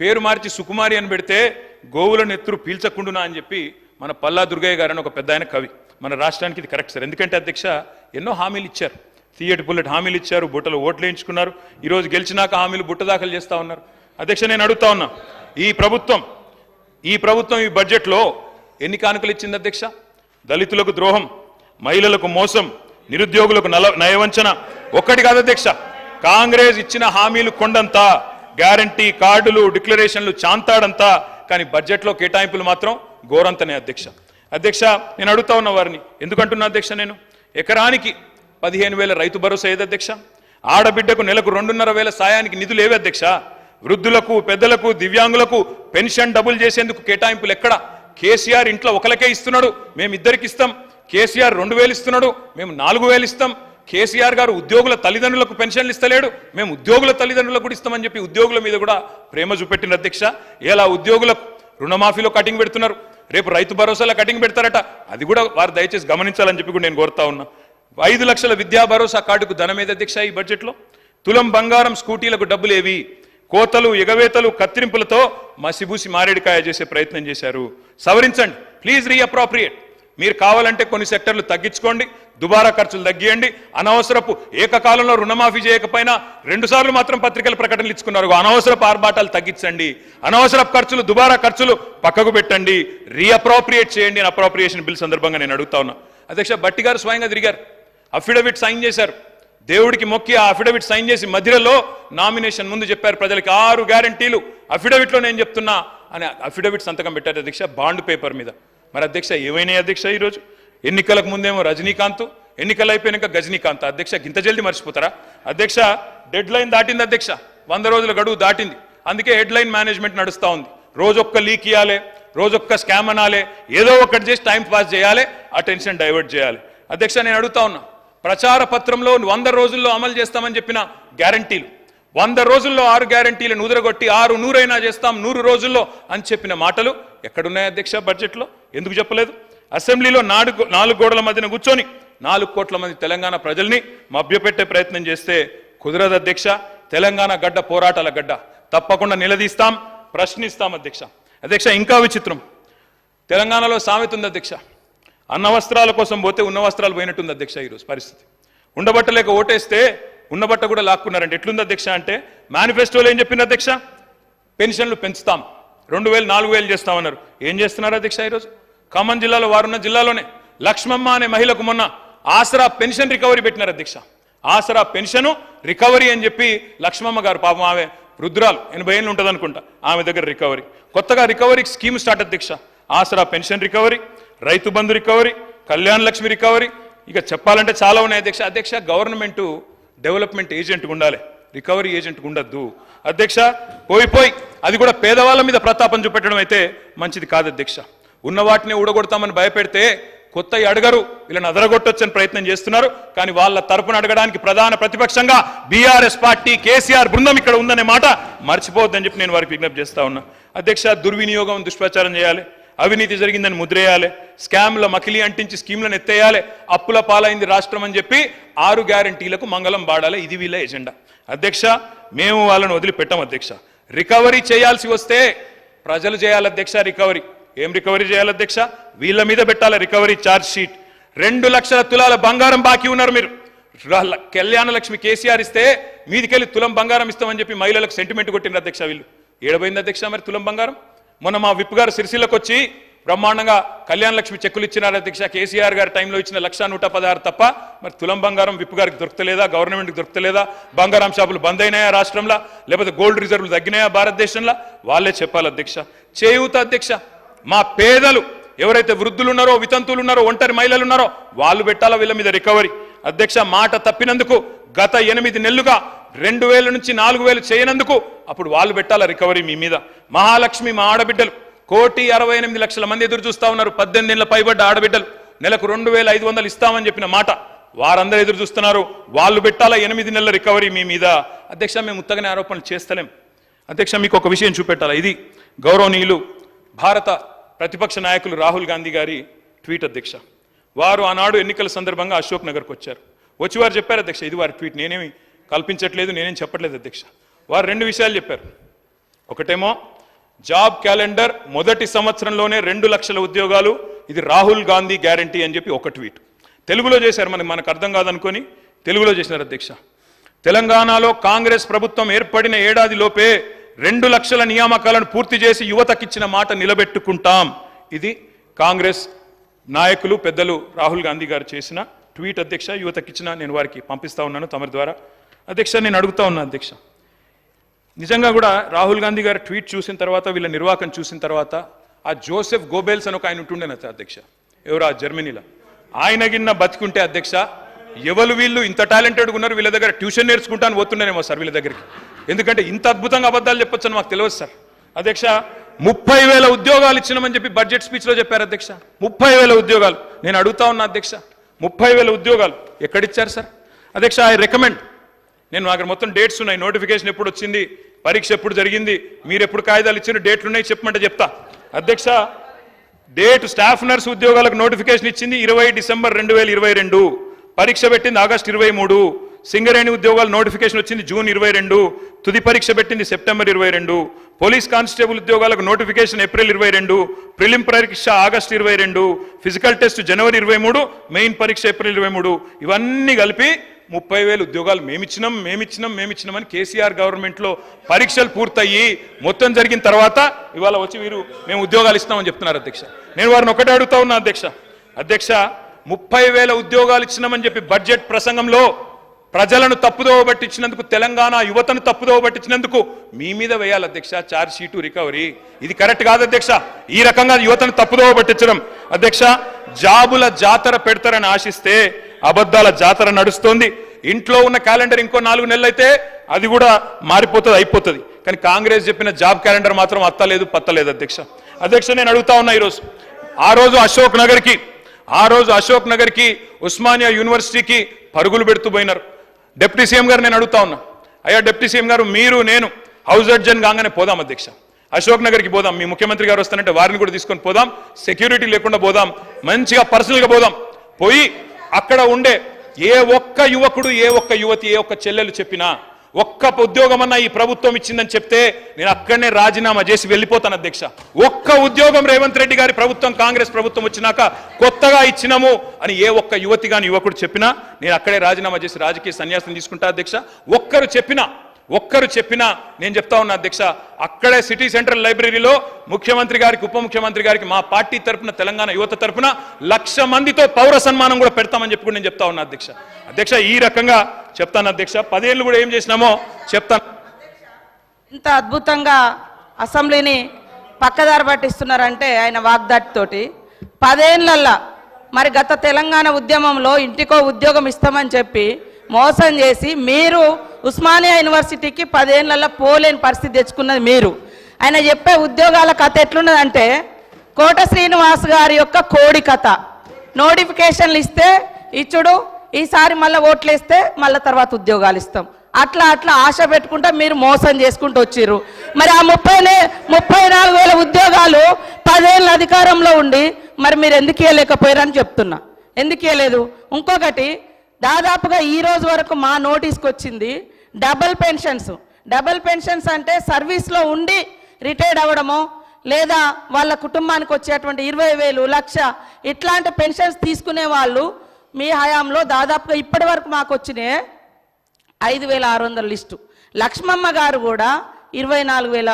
పేరు మార్చి సుకుమారి అని పెడితే గోవుల నెత్తురు పీల్చకుండునా అని చెప్పి మన పల్లా దుర్గయ్య గారు అని ఒక పెద్ద ఆయన కవి. మన రాష్ట్రానికి ఇది కరెక్ట్ సార్. ఎందుకంటే అధ్యక్ష ఎన్నో హామీలు ఇచ్చారు. తీయటి బుల్లెట్ హామీలు ఇచ్చారు బుట్టలు ఓట్లు వేయించుకున్నారు. ఈరోజు గెలిచినాక హామీలు బుట్ట దాఖలు చేస్తా ఉన్నారు. అధ్యక్ష నేను అడుగుతా ఉన్నా ఈ ప్రభుత్వం ఈ ప్రభుత్వం ఈ బడ్జెట్లో ఎన్ని కానుకలు ఇచ్చింది అధ్యక్ష? దళితులకు ద్రోహం మహిళలకు మోసం నిరుద్యోగులకు నల నయవంచన. ఒక్కటి కాదు అధ్యక్ష కాంగ్రెస్ ఇచ్చిన హామీలు కొండంతా. గ్యారంటీ కార్డులు డిక్లరేషన్లు చాంతాడంతా కానీ బడ్జెట్లో కేటాయింపులు మాత్రం ఘోరంతనే అధ్యక్ష. అధ్యక్ష నేను అడుగుతా ఉన్న వారిని ఎందుకంటున్నా అధ్యక్ష నేను? ఎకరానికి పదిహేను వేల రైతు భరోసా ఏది అధ్యక్ష? ఆడబిడ్డకు నెలకు రెండున్నర వేల సాయానికి నిధులు ఏవి అధ్యక్ష? వృద్ధులకు పెద్దలకు దివ్యాంగులకు పెన్షన్ డబుల్ చేసేందుకు కేటాయింపులు ఎక్కడ? కేసీఆర్ ఇంట్లో ఒకరికే ఇస్తున్నాడు మేము ఇద్దరికి ఇస్తాం. కేసీఆర్ రెండు వేలు ఇస్తున్నాడు మేము నాలుగు వేలు ఇస్తాం. కేసీఆర్ గారు ఉద్యోగుల తల్లిదండ్రులకు పెన్షన్లు ఇస్తలేడు. మేము ఉద్యోగుల తల్లిదండ్రులకు కూడా ఇస్తామని చెప్పి ఉద్యోగుల మీద కూడా ప్రేమ చూపెట్టిన అధ్యక్ష. ఎలా ఉద్యోగులకు రుణమాఫీలో కటింగ్ పెడుతున్నారు? రేపు రైతు భరోసాలో కటింగ్ పెడతారట. అది కూడా వారు దయచేసి గమనించాలని చెప్పి కూడా నేను కోరుతా ఉన్నా. ఐదు లక్షల విద్యా భరోసా కార్డుకు ధన మీద అధ్యక్ష ఈ బడ్జెట్లో? తులం బంగారం స్కూటీలకు డబ్బులు ఏవి? కోతలు ఎగవేతలు కత్తిరింపులతో మసిబూసి మారేడికాయ చేసే ప్రయత్నం చేశారు. సవరించండి. Please reappropriate. మీరు కావాలంటే కొన్ని సెక్టర్లు తగ్గించుకోండి దుబారా ఖర్చులు తగ్గియండి. అనవసరపు ఏకకాలంలో రుణమాఫీ చేయకపోయినా రెండు సార్లు మాత్రం పత్రికల ప్రకటనలు ఇచ్చుకున్నారు. అనవసరపు ఆర్భాటాలు తగ్గించండి. అనవసరపు ఖర్చులు దుబారా ఖర్చులు పక్కకు పెట్టండి. రీఅప్రోప్రియేట్ చేయండి అని అప్రోప్రియేషన్ బిల్ సందర్భంగా నేను అడుగుతా ఉన్నా. అధ్యక్ష బట్టి గారు స్వయంగా తిరిగారు. అఫిడవిట్ సైన్ చేశారు. దేవుడికి మొక్కి ఆ అఫిడవిట్ సైన్ చేసి మధ్యలో నామినేషన్ ముందు చెప్పారు ప్రజలకి. ఆరు గ్యారంటీలు అఫిడవిట్లో నేను చెప్తున్నా అని అఫిడవిట్ సంతకం పెట్టారు అధ్యక్ష బాండ్ పేపర్ మీద. మరి అధ్యక్ష ఏమైనాయి అధ్యక్ష ఈరోజు? ఎన్నికలకు ముందేమో రజనీకాంత్ ఎన్నికలు అయిపోయినాక గజనీకాంత్. అధ్యక్ష గింత జల్ది మర్చిపోతారా? అధ్యక్ష డెడ్ లైన్ దాటింది అధ్యక్ష. వంద రోజుల గడువు దాటింది. అందుకే హెడ్ లైన్ మేనేజ్మెంట్ నడుస్తూ ఉంది. రోజొక్క లీక్ ఇవ్వాలి రోజొక్క స్కామ్ అనాలి ఏదో ఒకటి చేసి టైం పాస్ చేయాలి అటెన్షన్ డైవర్ట్ చేయాలి. అధ్యక్ష నేను అడుగుతా ఉన్నా ప్రచార పత్రంలో వంద రోజుల్లో అమలు చేస్తామని చెప్పిన గ్యారంటీలు వంద రోజుల్లో ఆరు గ్యారంటీలను ఉదరగొట్టి ఆరు నూరైనా చేస్తాం నూరు రోజుల్లో అని చెప్పిన మాటలు ఎక్కడున్నాయి అధ్యక్ష బడ్జెట్లో? ఎందుకు చెప్పలేదు? అసెంబ్లీలో నాలుగు నాలుగు గోడల మధ్యన కూర్చొని నాలుగు కోట్ల మంది తెలంగాణ ప్రజల్ని మభ్యపెట్టే ప్రయత్నం చేస్తే కుదరదు అధ్యక్ష. తెలంగాణ గడ్డ పోరాటాల గడ్డ. తప్పకుండా నిలదీస్తాం ప్రశ్నిస్తాం అధ్యక్ష. అధ్యక్ష ఇంకా విచిత్రం. తెలంగాణలో సామెత ఉంది అధ్యక్ష. అన్న వస్త్రాల కోసం పోతే ఉన్న వస్త్రాలు పోయినట్టుంది అధ్యక్ష ఈరోజు పరిస్థితి. ఉండబట్టలేక ఓటేస్తే ఉన్న బట్ట కూడా లాక్కున్నారంటే ఎట్లుంది అధ్యక్ష అంటే మేనిఫెస్టోలో ఏం చెప్పింది అధ్యక్ష? పెన్షన్లు పెంచుతాం. రెండు వేలు నాలుగు వేలు చేస్తామన్నారు. ఏం చేస్తున్నారు అధ్యక్ష ఈరోజు? ఖమ్మం జిల్లాలో వారున్న జిల్లాలోనే లక్ష్మమ్మ అనే మహిళకు మొన్న ఆసరా పెన్షన్ రికవరీ పెట్టినారు అధ్యక్ష. ఆసరా పెన్షన్ రికవరీ అని చెప్పి లక్ష్మమ్మ గారు పాపం ఆమె రుద్రాలు ఎనభై ఏళ్ళు ఉంటుంది అనుకుంటా ఆమె దగ్గర రికవరీ. కొత్తగా రికవరీ స్కీమ్ స్టార్ట్ అధ్యక్ష. ఆసరా pension recovery Rythu Bandhu recovery Kalyana Lakshmi recovery. ఇక చెప్పాలంటే చాలా ఉన్నాయి అధ్యక్ష. అధ్యక్ష గవర్నమెంటు డెవలప్మెంట్ ఏజెంట్ ఉండాలి. రికవరీ ఏజెంట్ ఉండద్దు. అధ్యక్ష పోయిపోయి అది కూడా పేదవాళ్ళ మీద ప్రతాపం చూపెట్టడం అయితే మంచిది కాదు అధ్యక్ష. ఉన్న వాటిని ఊడగొడతామని భయపెడితే కొత్త అడగరు వీళ్ళని అదరగొట్టొచ్చని ప్రయత్నం చేస్తున్నారు. కానీ వాళ్ళ తరపున అడగడానికి ప్రధాన ప్రతిపక్షంగా బీఆర్ఎస్ పార్టీ కేసీఆర్ బృందం ఇక్కడ ఉందనే మాట మర్చిపోవద్దని చెప్పి నేను వారికి విజ్ఞప్తి చేస్తా ఉన్నా. అధ్యక్ష దుర్వినియోగం దుష్ప్రచారం చేయాలి. అవినీతి జరిగిందని ముద్రేయాలి. స్కామ్ల మకిలి అంటించి స్కీమ్లను ఎత్తేయాలి. అప్పుల పాలైంది రాష్ట్రం అని చెప్పి ఆరు గ్యారంటీలకు మంగళం బాడాలి ఇది వీళ్ళ ఎజెండా. అధ్యక్ష మేము వాళ్ళని వదిలిపెట్టాం అధ్యక్ష. రికవరీ చేయాల్సి వస్తే ప్రజలు చేయాలి అధ్యక్ష రికవరీ. ఏం రికవరీ చేయాలి అధ్యక్ష? వీళ్ళ మీద పెట్టాలి రికవరీ ఛార్జ్ షీట్. రెండు లక్షల తులాల బంగారం బాకీ ఉన్నారు మీరు. కళ్యాణ లక్ష్మి కేసీఆర్ ఇస్తే మీదికెళ్ళి తులం బంగారం ఇస్తామని చెప్పి మహిళలకు సెంటిమెంట్ కొట్టిన అధ్యక్ష వీళ్ళు. ఏడబోయింది అధ్యక్ష మరి తులం బంగారం? మొన్న మా విప్ గారు సిరిసిల్లకు వచ్చి బ్రహ్మాండంగా కళ్యాణ లక్ష్మి చెక్కులు ఇచ్చినారు అధ్యక్ష కేసీఆర్ గారి టైంలో ఇచ్చిన లక్ష నూట పదహారు తప్ప మరి తులం బంగారం విప్ గారికి దొరకలేదా గవర్నమెంట్కి దొరకలేదా బంగారం షాపులు బంద్ అయినాయా రాష్ట్రంలో లేకపోతే గోల్డ్ రిజర్వులు తగ్గినాయా భారతదేశంలో? వాళ్ళే చెప్పాలి అధ్యక్ష. చేయూత అధ్యక్ష మా పేదలు ఎవరైతే వృద్ధులు ఉన్నారో వితంతువులు ఉన్నారో ఒంటరి మహిళలు ఉన్నారో వాళ్ళు పెట్టాలా వీళ్ళ మీద రికవరీ? అధ్యక్ష మాట తప్పినందుకు గత ఎనిమిది నెలలుగా రెండు వేల నుంచి నాలుగు వేలు చేయనందుకు అప్పుడు వాళ్ళు పెట్టాల రికవరీ మీ మీద? మహాలక్ష్మి మా ఆడబిడ్డలు. కోటి అరవై ఎనిమిది లక్షల మంది ఎదురు చూస్తూ ఉన్నారు. పద్దెనిమిది నెలల పైబడ్డ ఆడబిడ్డలు. నెలకు రెండు వేల ఐదు వందలు ఇస్తామని చెప్పిన మాట వారందరూ ఎదురు చూస్తున్నారు. వాళ్ళు పెట్టాలా ఎనిమిది నెలల రికవరీ మీ మీద? అధ్యక్ష మేము ఉత్తగానే ఆరోపణలు చేస్తలేం. అధ్యక్ష మీకు ఒక విషయం చూపెట్టాలా? ఇది గౌరవనీయులు భారత ప్రతిపక్ష నాయకులు రాహుల్ గాంధీ గారి ట్వీట్ అధ్యక్ష. వారు ఆనాడు ఎన్నికల సందర్భంగా అశోక్ నగర్కి వచ్చారు. వచ్చి వారు చెప్పారు అధ్యక్ష ఇది వారి ట్వీట్. నేనేమి కల్పించట్లేదు నేనేం చెప్పట్లేదు అధ్యక్ష. వారు రెండు విషయాలు చెప్పారు. ఒకటేమో జాబ్ క్యాలెండర్ మొదటి సంవత్సరంలోనే రెండు లక్షల ఉద్యోగాలు ఇది రాహుల్ గాంధీ గ్యారంటీ అని చెప్పి ఒక ట్వీట్. తెలుగులో చేశారు మనకి మనకు అర్థం కాదనుకొని తెలుగులో చేసినారు అధ్యక్ష. తెలంగాణలో కాంగ్రెస్ ప్రభుత్వం ఏర్పడిన ఏడాదిలోపే రెండు లక్షల నియామకాలను పూర్తి చేసి యువతకిచ్చిన మాట నిలబెట్టుకుంటాం. ఇది కాంగ్రెస్ నాయకులు పెద్దలు రాహుల్ గాంధీ గారు చేసిన ట్వీట్ అధ్యక్ష యువతకిచ్చిన నేను వారికి పంపిస్తా ఉన్నాను తమరి ద్వారా. అధ్యక్ష నేను అడుగుతా ఉన్నా అధ్యక్ష. నిజంగా కూడా రాహుల్ గాంధీ గారి ట్వీట్ చూసిన తర్వాత వీళ్ళ నిర్వాకం చూసిన తర్వాత ఆ జోసెఫ్ గోబెల్స్ అని ఒక ఆయన ఉంటుండే అధ్యక్ష? ఎవరు ఆ జర్మనీలో? ఆయన గిన్న బతికుంటే అధ్యక్ష ఎవరు వీళ్ళు ఇంత టాలెంటెడ్గా ఉన్నారు వీళ్ళ దగ్గర ట్యూషన్ నేర్చుకుంటాను పోతుండేనేమో సార్ వీళ్ళ దగ్గరికి. ఎందుకంటే ఇంత అద్భుతంగా అబద్ధాలు చెప్పొచ్చని మాకు తెలియదు సార్. అధ్యక్ష ముప్పై వేల ఉద్యోగాలు ఇచ్చినామని చెప్పి బడ్జెట్ స్పీచ్లో చెప్పారు అధ్యక్ష. ముప్పై వేల ఉద్యోగాలు. నేను అడుగుతా ఉన్నా అధ్యక్ష ముప్పై వేల ఉద్యోగాలు ఎక్కడిచ్చారు సార్? అధ్యక్ష ఐ రికమెండ్ నేను అక్కడ మొత్తం డేట్స్ ఉన్నాయి. నోటిఫికేషన్ ఎప్పుడు వచ్చింది? పరీక్ష ఎప్పుడు జరిగింది? మీరు ఎప్పుడు కాగితాలు ఇచ్చిన డేట్లు ఉన్నాయి? చెప్పమంటే చెప్తా. అధ్యక్ష డేట్ స్టాఫ్ నర్స్ ఉద్యోగాలకు నోటిఫికేషన్ ఇచ్చింది ఇరవై డిసెంబర్ రెండు వేల ఇరవై రెండు. పరీక్ష పెట్టింది ఆగస్టు ఇరవై మూడు. సింగరేణి ఉద్యోగాలు నోటిఫికేషన్ వచ్చింది జూన్ ఇరవై రెండు. తుది పరీక్ష పెట్టింది సెప్టెంబర్ ఇరవై రెండు. పోలీస్ కానిస్టేబుల్ ఉద్యోగాలకు నోటిఫికేషన్ ఏప్రిల్ ఇరవై రెండు. ప్రిలిం పరీక్ష ఆగస్ట్ ఇరవై రెండు. ఫిజికల్ టెస్ట్ జనవరి ఇరవై మూడు. మెయిన్ పరీక్ష ఏప్రిల్ ఇరవై మూడు. ఇవన్నీ కలిపి ముప్పై వేలు ఉద్యోగాలు మేమిచ్చినాం మేమిచ్చినాం మేమిచ్చినామని కేసీఆర్ గవర్నమెంట్లో పరీక్షలు పూర్తయ్యి మొత్తం జరిగిన తర్వాత ఇవాళ వచ్చి వీరు మేము ఉద్యోగాలు ఇస్తామని చెప్తున్నారు అధ్యక్ష. నేను వారిని ఒకటే అడుగుతా ఉన్నా అధ్యక్ష. అధ్యక్ష ముప్పై వేల ఉద్యోగాలు ఇచ్చినామని చెప్పి బడ్జెట్ ప్రసంగంలో ప్రజలను తప్పుదోవ పట్టించినందుకు తెలంగాణ యువతను తప్పుదోవ పట్టించినందుకు మీ మీద వేయాలి అధ్యక్ష చార్జ్ షీటు రికవరీ. ఇది కరెక్ట్ కాదు అధ్యక్ష. ఈ రకంగా యువతను తప్పుదోవ పట్టించడం. అధ్యక్ష జాబుల జాతర పెడతారని ఆశిస్తే అబద్ధాల జాతర నడుస్తోంది. ఇంట్లో ఉన్న క్యాలెండర్ ఇంకో నాలుగు నెలలు అయితే అది కూడా మారిపోతుంది అయిపోతుంది. కానీ కాంగ్రెస్ చెప్పిన జాబ్ క్యాలెండర్ మాత్రం అత్తలేదు పత్తలేదు అధ్యక్ష. అధ్యక్ష నేను అడుగుతా ఉన్నా ఈరోజు. ఆ రోజు అశోక్ నగర్కి ఆ రోజు అశోక్ నగర్కి ఉస్మానియా యూనివర్సిటీకి పరుగులు పెడుతూ పోయినారు. డిప్యూటీ సీఎం గారు నేను అడుగుతా ఉన్నా. అయ్యా డిప్యూటీ సీఎం గారు మీరు నేను హౌస్ అడ్జన్ కాగానే పోదాం అధ్యక్ష. అశోక్ నగర్కి పోదాం. మీ ముఖ్యమంత్రి గారు వస్తానంటే వారిని కూడా తీసుకొని పోదాం. సెక్యూరిటీ లేకుండా పోదాం. మంచిగా పర్సనల్గా పోదాం. పోయి అక్కడ ఉండే ఏ ఒక్క యువకుడు ఏ ఒక్క యువతి ఏ ఒక్క చెల్లెలు చెప్పినా ఒక్క ఉద్యోగం ఈ ప్రభుత్వం ఇచ్చిందని చెప్తే నేను అక్కడనే రాజీనామా చేసి వెళ్ళిపోతాను అధ్యక్ష. ఒక్క ఉద్యోగం రేవంత్ రెడ్డి గారి ప్రభుత్వం కాంగ్రెస్ ప్రభుత్వం వచ్చినాక కొత్తగా ఇచ్చినాము అని ఏ ఒక్క యువతి కాని యువకుడు చెప్పినా నేను అక్కడే రాజీనామా చేసి రాజకీయ సన్యాసం తీసుకుంటా అధ్యక్ష. ఒక్కరు చెప్పినా ఒక్కరు చెప్పినా నేను చెప్తా ఉన్నా అధ్యక్ష అక్కడే సిటీ సెంట్రల్ లైబ్రరీలో ముఖ్యమంత్రి గారికి ఉప ముఖ్యమంత్రి గారికి మా పార్టీ తరపున తెలంగాణ యువత తరపున లక్ష మందితో పౌర సన్మానం కూడా పెడతామని చెప్పి నేను చెప్తా ఉన్నా అధ్యక్ష అధ్యక్ష ఈ రకంగా చెప్తాను అధ్యక్ష పదేళ్ళు కూడా ఏం చేసినామో చెప్తాను? ఇంత అద్భుతంగా అసెంబ్లీని పక్కదారి పట్టిస్తున్నారంటే ఆయన వాగ్దాటితోటి పదేళ్ళల్లా మరి గత తెలంగాణ ఉద్యమంలో ఇంటికో ఉద్యోగం ఇస్తామని చెప్పి మోసం చేసి మీరు ఉస్మానియా యూనివర్సిటీకి పదేళ్ళలో పోలేని పరిస్థితి తెచ్చుకున్నది మీరు. ఆయన చెప్పే ఉద్యోగాల కథ ఎట్లున్నదంటే కోట శ్రీనివాస్ గారి యొక్క కోడి కథ. నోటిఫికేషన్లు ఇస్తే ఇచ్చుడు ఈసారి మళ్ళీ ఓట్లు వేస్తే మళ్ళీ తర్వాత ఉద్యోగాలు ఇస్తాం. అట్లా అట్లా ఆశ పెట్టుకుంటా మీరు మోసం చేసుకుంటూ వచ్చిర్రు. మరి ఆ ముప్పై ముప్పై నాలుగు వేల ఉద్యోగాలు పదేళ్ళ అధికారంలో ఉండి మరి మీరు ఎందుకు ఇవ్వలేకపోయారని చెప్తున్నా. ఎందుకు ఇవ్వలేదు ఇంకొకటి దాదాపుగా ఈ రోజు వరకు మా నోటీస్కి వచ్చింది డబుల్ పెన్షన్స్. డబుల్ పెన్షన్స్ అంటే సర్వీస్లో ఉండి రిటైర్డ్ అవ్వడమో లేదా వాళ్ళ కుటుంబానికి వచ్చేటువంటి ఇరవై వేలు లక్ష ఇట్లాంటి పెన్షన్స్ తీసుకునే వాళ్ళు మీ హయాంలో దాదాపుగా ఇప్పటి వరకు మాకు వచ్చినాయి ఐదు వేల ఆరు వందల లిస్టు. లక్ష్మమ్మ గారు కూడా ఇరవై నాలుగు వేల